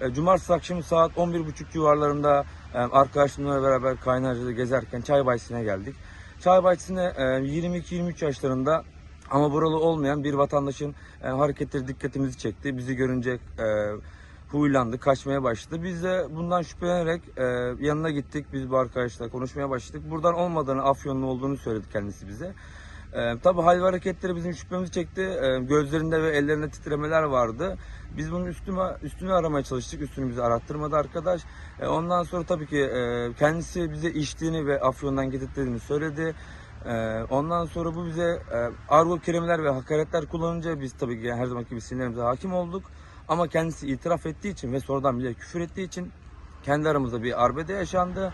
E, Cumartesi akşamı saat 11.30 civarlarında e, arkadaşlarımla beraber Kaynarca'da gezerken çay bahçesine geldik. Çay bahçesine e, 22-23 yaşlarında ama buralı olmayan bir vatandaşın e, hareketleri dikkatimizi çekti. Bizi görünce e, huylandı, kaçmaya başladı. Biz de bundan şüphelenerek e, yanına gittik. Biz bu arkadaşla konuşmaya başladık. Buradan olmadığını, Afyonlu olduğunu söyledi kendisi bize. E, tabii hal ve hareketleri bizim şüphemizi çekti. E, gözlerinde ve ellerinde titremeler vardı. Biz bunun üstüme, üstünü aramaya çalıştık. Üstünü bize arattırmadı arkadaş. E, ondan sonra tabii ki e, kendisi bize içtiğini ve Afyon'dan getirdiğini söyledi. Ondan sonra bu bize e, argo kelimeler ve hakaretler kullanınca biz tabii ki her zamanki gibi sinirlerimize hakim olduk. Ama kendisi itiraf ettiği için ve sonradan bile küfür ettiği için kendi aramızda bir arbede yaşandı.